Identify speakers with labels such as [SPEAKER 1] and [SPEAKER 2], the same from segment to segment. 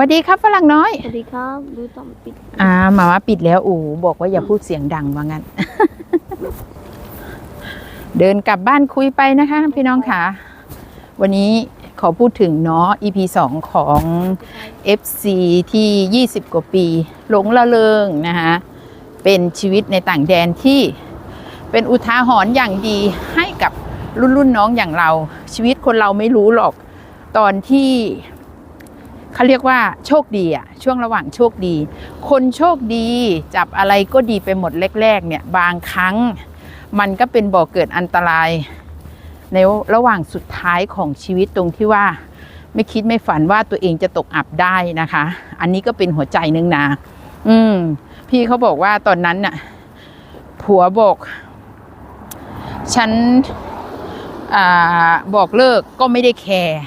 [SPEAKER 1] วัสดีครับฝรั่งน้อย
[SPEAKER 2] สวัสดีครับดูต่อมปิด
[SPEAKER 1] อ่าหมาว่าปิดแล้วอูบอกว่าอย่าพูดเสียงดังว่างั้น เดินกลับบ้านคุยไปนะคะ พี่น้องค่ะ วันนี้ขอพูดถึงเนาะ EP 2 ของ FC ที่ 20 กว่าปี หลงละเริงนะคะเป็นชีวิตในต่างแดนที่เป็นอุทาหรณ์อย่างดีให้กับรุ่นรุ่นน้องอย่างเรา ชีวิตคนเราไม่รู้หรอก ตอนที่ เขาเรียกว่าโชคดีอะช่วงระหว่างโชคดี คนโชคดีจับอะไรก็ดีไปหมดแรกๆเนี่ยบางครั้ง มันก็เป็นบ่อเกิดอันตราย ในระหว่างสุดท้ายของชีวิตตรงที่ว่า ไม่คิดไม่ฝันว่าตัวเองจะตกอับได้นะคะ อันนี้ก็เป็นหัวใจหนึงนะอืม พี่เขาบอกว่าตอนนั้นน่ะ ผัวบอก ฉันอ่าบอกเลิกก็ไม่ได้แคร์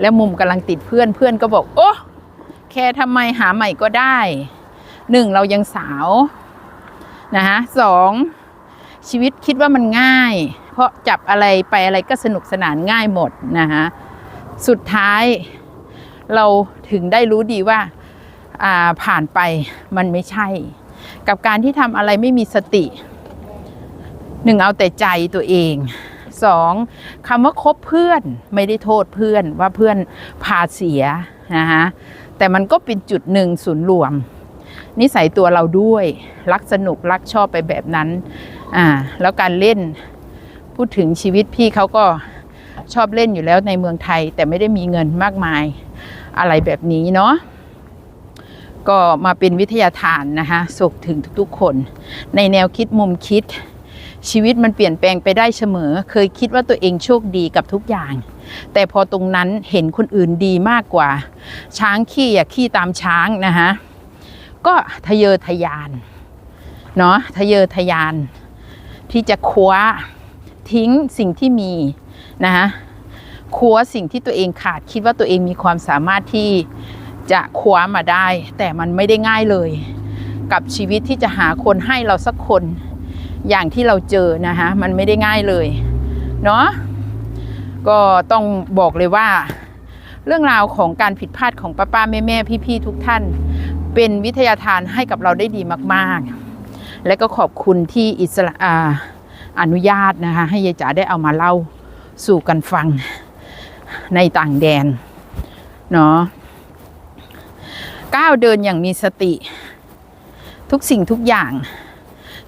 [SPEAKER 1] แล้วมุมกำลังติดเพื่อนเพื่อนก็บอก โอ้แคร์ทำไมหาใหม่ก็ได้หนึ่งเรายังสาวนะฮะสองชีวิตคิดว่ามันง่าย เพราะจับอะไรไปอะไรก็สนุกสนานง่ายหมดนะฮะสุดท้ายเราถึงได้รู้ดีว่าอ่าผ่านไปมันไม่ใช่ กับการที่ทำอะไรไม่มีสติ หนึ่งเอาแต่ใจตัวเอง สองคำว่าคบเพื่อนไม่ได้โทษเพื่อนว่าเพื่อนพาเสียนะฮะแต่มันก็เป็นจุดหนึ่งศูนย์รวม นิสัยตัวเราด้วย รักสนุกรักชอบไปแบบนั้นอ่าแล้วการเล่นพูดถึงชีวิตพี่เขาก็ชอบเล่นอยู่แล้วในเมืองไทย แต่ไม่ได้มีเงินมากมายอะไรแบบนี้เนาะก็มาเป็นวิทยาทานนะคะสุขถึงทุกๆคน ในแนวคิดมุมคิด ชีวิตมันเปลี่ยนแปลงไปได้เสมอ เคยคิดว่าตัวเองโชคดีกับทุกอย่าง แต่พอตรงนั้นเห็นคนอื่นดีมากกว่า ช้างขี้อย่าขี้ตามช้างนะคะก็ทะเยอทะยานเนาะทะเยอทะยาน ที่จะคว้าทิ้งสิ่งที่มีนะคะคว้าสิ่งที่ตัวเองขาดคิดว่าตัวเองมีความสามารถที่จะคว้ามาได้ แต่มันไม่ได้ง่ายเลย กับชีวิตที่จะหาคนให้เราสักคน อย่างที่เราเจอนะคะมันไม่ได้ง่ายเลยเนาะก็ต้องบอกเลยว่า เรื่องราวของการผิดพลาดของป้าป้าแม่แม่พี่พี่ๆทุกท่าน เป็นวิทยาทานให้กับเราได้ดีมากๆ และก็ขอบคุณที่อิสระอาอนุญาตนะคะให้ยายจ๋าได้เอามาเล่าสู่กันฟังในต่างแดนเนาะก้าวเดินอย่างมีสติ ทุกสิ่งทุกอย่าง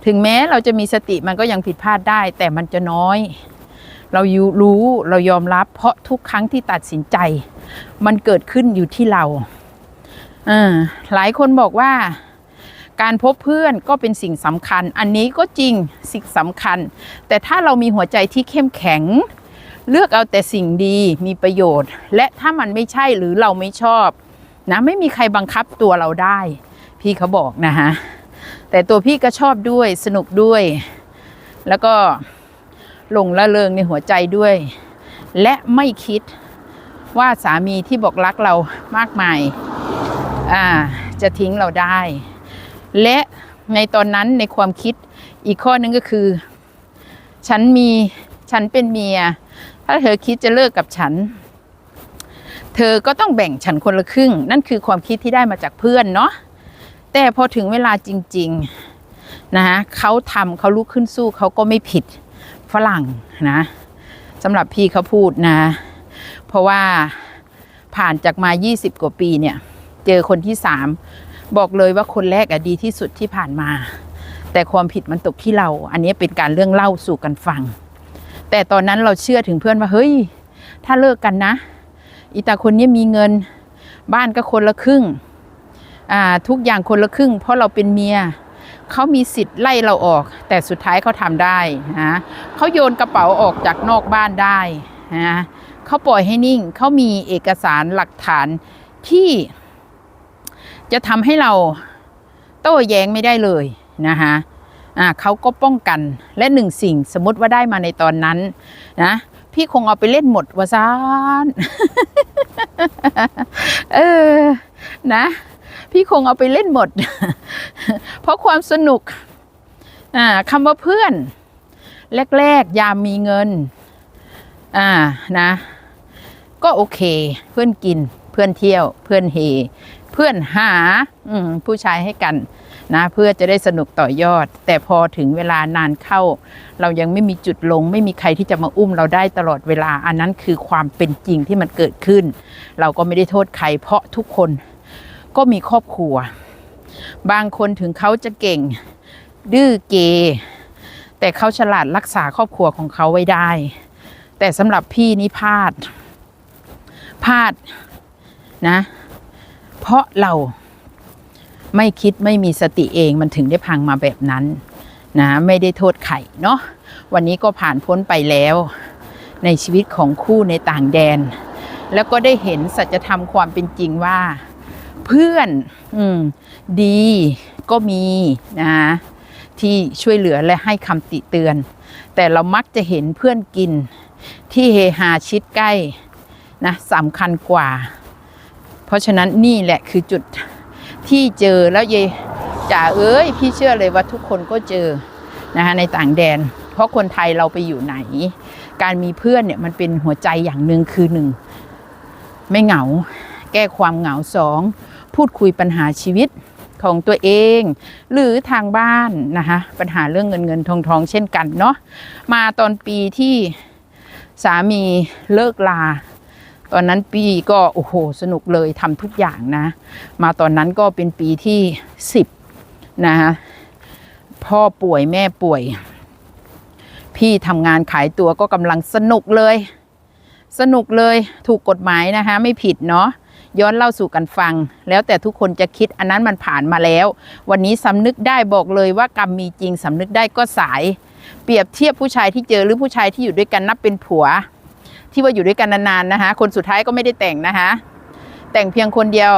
[SPEAKER 1] ถึงแม้เราจะมีสติมันก็ยังผิดพลาดได้ แต่มันจะน้อย เรายูรู้เรายอมรับ เพราะทุกครั้งที่ตัดสินใจ มันเกิดขึ้นอยู่ที่เราหลายคนบอกว่า การพบเพื่อนก็เป็นสิ่งสำคัญ อันนี้ก็จริงสิ่งสำคัญ แต่ถ้าเรามีหัวใจที่เข้มแข็ง เลือกเอาแต่สิ่งดีมีประโยชน์ และถ้ามันไม่ใช่หรือเราไม่ชอบ นะไม่มีใครบังคับตัวเราได้ พี่เขาบอกนะฮะ แต่ตัวพี่ก็ชอบด้วยสนุกด้วย แล้วก็หลงละเริงในหัวใจด้วย และไม่คิดว่าสามีที่บอกรักเรามากมายอ่าจะทิ้งเราได้ และในตอนนั้นในความคิดอีกข้อนึงก็คือ ฉันมีฉันเป็นเมีย ถ้าเธอคิดจะเลิกกับฉัน เธอก็ต้องแบ่งฉันคนละครึ่ง นั่นคือความคิดที่ได้มาจากเพื่อนเนาะ แต่พอถึงเวลาจริง ๆ นะฮะเขาทำเขาลุกขึ้นสู้เขาก็ไม่ผิดฝรั่งนะสำหรับพี่เขาพูดนะ เพราะว่าผ่านจากมา 20 กว่าปีเนี่ย เจอคนที่สามบอกเลยว่าคนแรกอะดีที่สุดที่ผ่านมา แต่ความผิดมันตกที่เรา อันนี้เป็นการเรื่องเล่าสู่กันฟัง แต่ตอนนั้นเราเชื่อถึงเพื่อนว่าเฮ้ย ถ้าเลิกกันนะ อีตาคนนี้มีเงิน บ้านก็คนละครึ่ง ทุกอย่างคนละครึ่ง เพราะเราเป็นเมียเขามีสิทธิ์ไล่เราออก แต่สุดท้ายเขาทำได้นะเขาโยนกระเป๋าออกจากนอกบ้านได้นะเขาปล่อยให้นิ่งเขามีเอกสารหลักฐานที่จะทำให้เราโต้แย้งไม่ได้เลยนะคะอ่าเขาก็ป้องกันและหนึ่งสิ่งสมมติว่าได้มาในตอนนั้นนะพี่คงเอาไปเล่นหมดวะซานเออนะ พี่คงเอาไปเล่นหมด เพราะความสนุกคำว่าเพื่อน แรกๆ ยามมีเงิน อ่านะ ก็โอเค เพื่อนกิน เพื่อนเที่ยว เพื่อนเฮ เพื่อนหาผู้ชายให้กันนะเพื่อจะได้สนุกต่อยอด แต่พอถึงเวลานานเข้า เรายังไม่มีจุดลง ไม่มีใครที่จะมาอุ้มเราได้ตลอดเวลา อันนั้นคือความเป็นจริงที่มันเกิดขึ้น เราก็ไม่ได้โทษใครเพราะทุกคน ก็มีครอบครัว บางคนถึงเขาจะเก่ง ดื้อเก แต่เขาฉลาดรักษาครอบครัวของเขาไว้ได้ แต่สำหรับพี่นี่พลาด พลาดนะ เพราะเราไม่คิดไม่มีสติเองมันถึงได้พังมาแบบนั้นนะไม่ได้โทษใครเนาะวันนี้ก็ผ่านพ้นไปแล้ว ในชีวิตของคู่ในต่างแดน แล้วก็ได้เห็นสัจธรรมความเป็นจริงว่า เพื่อนอืมดีก็มีนะที่ช่วยเหลือและให้คำติเตือน แต่เรามักจะเห็นเพื่อนกินที่เฮฮาชิดใกล้นะสำคัญกว่า เพราะฉะนั้นนี่แหละคือจุดที่เจอแล้วเยจ๋าเอ้ยพี่เชื่อเลยว่าทุกคนก็เจอนะคะในต่างแดน เพราะคนไทยเราไปอยู่ไหน การมีเพื่อนเนี่ยมันเป็นหัวใจอย่างหนึ่งคือหนึ่งไม่เหงา แก้ความเหงาสอง พูดคุยปัญหาชีวิตของตัวเอง หรือทางบ้านนะคะปัญหาเรื่องเงินเงินทองทองเช่นกันเนาะมาตอนปีที่สามีเลิกลา ตอนนั้นปีก็ โอ้โห สนุกเลยทำทุกอย่างนะ มาตอนนั้นก็เป็นปีที่สิบนะคะพ่อป่วยแม่ป่วย พี่ทำงานขายตัวก็กำลังสนุกเลย สนุกเลยถูกกฎหมายนะคะ ไม่ผิดเนาะ ย้อนเล่าสู่กันฟัง แล้วแต่ทุกคนจะคิดอันนั้นมันผ่านมาแล้ว วันนี้สำนึกได้บอกเลยว่ากรรมมีจริงสำนึกได้ก็สาย เปรียบเทียบผู้ชายที่เจอหรือผู้ชายที่อยู่ด้วยกันนับเป็นผัว ที่ว่าอยู่ด้วยกันนานๆนะคะคนสุดท้ายก็ไม่ได้แต่งนะคะแต่งเพียงคนเดียว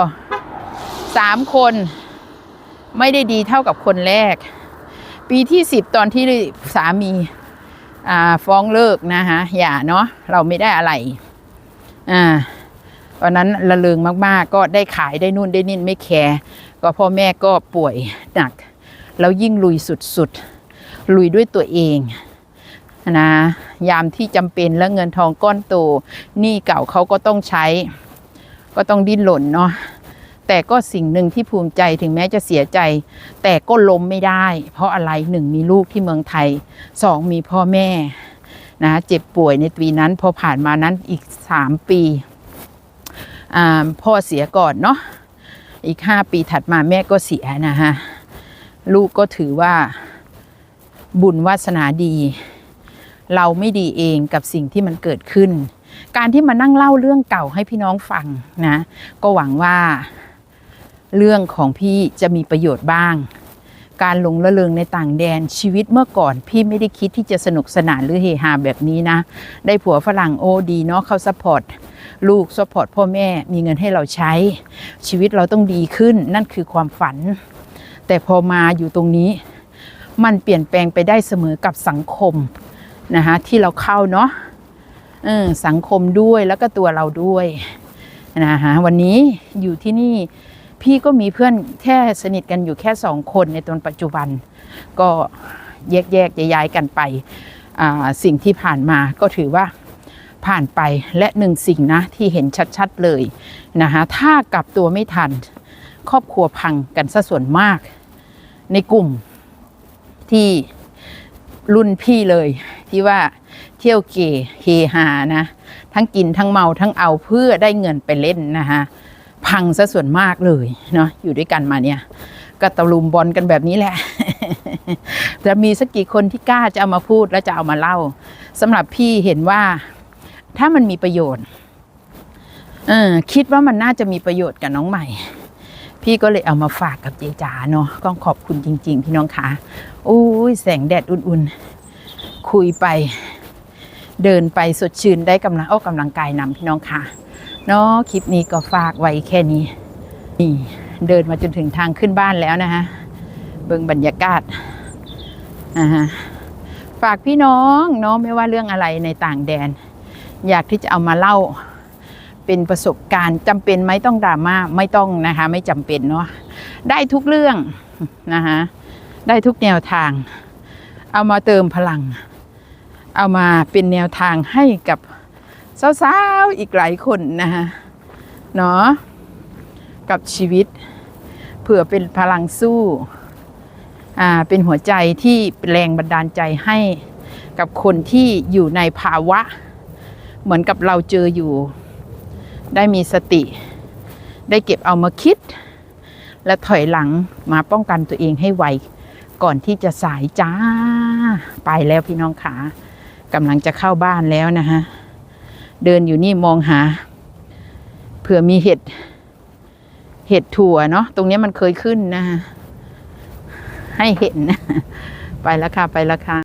[SPEAKER 1] สามคนไม่ได้ดีเท่ากับคนแรก ปีที่สิบตอนที่สามีฟ้องเลิกนะคะอย่าเนาะเราไม่ได้อะไรอ่า ตอนนั้นระเริงมากๆ ก็ได้ขายได้นู่นได้นี่ไม่แคร์ก็พ่อแม่ก็ป่วยหนัก แล้วยิ่งลุยสุดๆ ลุยด้วยตัวเองนะยามที่จำเป็นแล้วเงินทองก้อนโตหนี้เก่าเขาก็ต้องใช้ ก็ต้องดิ้นหล่นเนาะแต่ก็สิ่งหนึ่งที่ภูมิใจถึงแม้จะเสียใจ แต่ก็ล้มไม่ได้ เพราะอะไรหนึ่งมีลูกที่เมืองไทยสองมีพ่อแม่นะเจ็บป่วยในปีนั้นพอผ่านมานั้นอีกสามปี พ่อเสียก่อนเนาะอีกห้าปีถัดมาแม่ก็เสียนะฮะลูกก็ถือว่าบุญวาสนาดี เราไม่ดีเองกับสิ่งที่มันเกิดขึ้น การที่มานั่งเล่าเรื่องเก่าให้พี่น้องฟังนะ ก็หวังว่าเรื่องของพี่จะมีประโยชน์บ้าง การหลงละเลงในต่างแดนชีวิตเมื่อก่อน พี่ไม่ได้คิดที่จะสนุกสนานหรือเฮฮาแบบนี้นะ ได้ผัวฝรั่งโอ้ดีเนาะเขาซัพพอร์ต ลูกซัพพอร์ตพ่อแม่มีเงินให้เราใช้ ชีวิตเราต้องดีขึ้นนั่นคือความฝัน แต่พอมาอยู่ตรงนี้ มันเปลี่ยนแปลงไปได้เสมอกับสังคมนะคะที่เราเข้าเนาะสังคมด้วยแล้วก็ตัวเราด้วยนะคะวันนี้อยู่ที่นี่พี่ก็มีเพื่อนแค่สนิทกันอยู่แค่สองคนในตอนปัจจุบัน ก็แยกแยกย้ายๆกันไปสิ่งที่ผ่านมาก็ถือว่า ผ่านไปและหนึ่งสิ่งนะที่เห็นชัดๆเลยนะคะถ้ากลับตัวไม่ทัน ครอบครัวพังกันซะส่วนมาก ในกลุ่มที่รุ่นพี่เลยที่ว่าเที่ยวเกเฮฮานะทั้งกินทั้งเมาทั้งเอาเพื่อได้เงินไปเล่นนะคะพังซะส่วนมากเลยเนาะอยู่ด้วยกันมาเนี่ย ก็ตะลุมบอลกันแบบนี้แหละจะมีสักกี่คนที่กล้าจะเอามาพูดและจะเอามาเล่าสำหรับพี่เห็นว่า ถ้ามันมีประโยชน์เออคิดว่ามันน่าจะมีประโยชน์กับน้องใหม่ พี่ก็เลยเอามาฝากกับเจจ๋าเนาะก็ขอบคุณจริง ๆ พี่น้องคะอุ้ยแสงแดดอุ่นๆ คุยไป เดินไปสดชื่นได้กำลังออกกำลังกายนำพี่น้องค่ะเนาะคลิปนี้ก็ฝากไว้แค่นี้นี่เดินมาจนถึงทางขึ้นบ้านแล้วนะฮะเบิ่งบรรยากาศอ่าฮะฝากพี่น้องเนาะไม่ว่าเรื่องอะไรในต่างแดน อยากที่จะเอามาเล่าเป็นประสบการณ์จำเป็นไหมต้องดราม่าไม่ต้องนะคะ ไม่จำเป็นเนาะได้ทุกเรื่องนะคะได้ทุกแนวทาง เอามาเติมพลัง เอามาเป็นแนวทางให้กับสาวๆอีกหลายคนนะคะเนาะกับชีวิตเผื่อเป็นพลังสู้อ่าเป็นหัวใจที่แรงบันดาลใจให้กับคนที่อยู่ในภาวะ เหมือนกับเราเจออยู่ ได้มีสติ ได้เก็บเอามาคิด และถอยหลังมาป้องกันตัวเองให้ไว ก่อนที่จะสายจ้า ไปแล้วพี่น้องขากำลังจะเข้าบ้านแล้วนะฮะ เดินอยู่นี่มองหา เผื่อมีเห็ด เห็ดถั่วเนาะตรงนี้มันเคยขึ้นนะฮะให้เห็น ไปแล้วค่ะ ไปแล้วค่ะ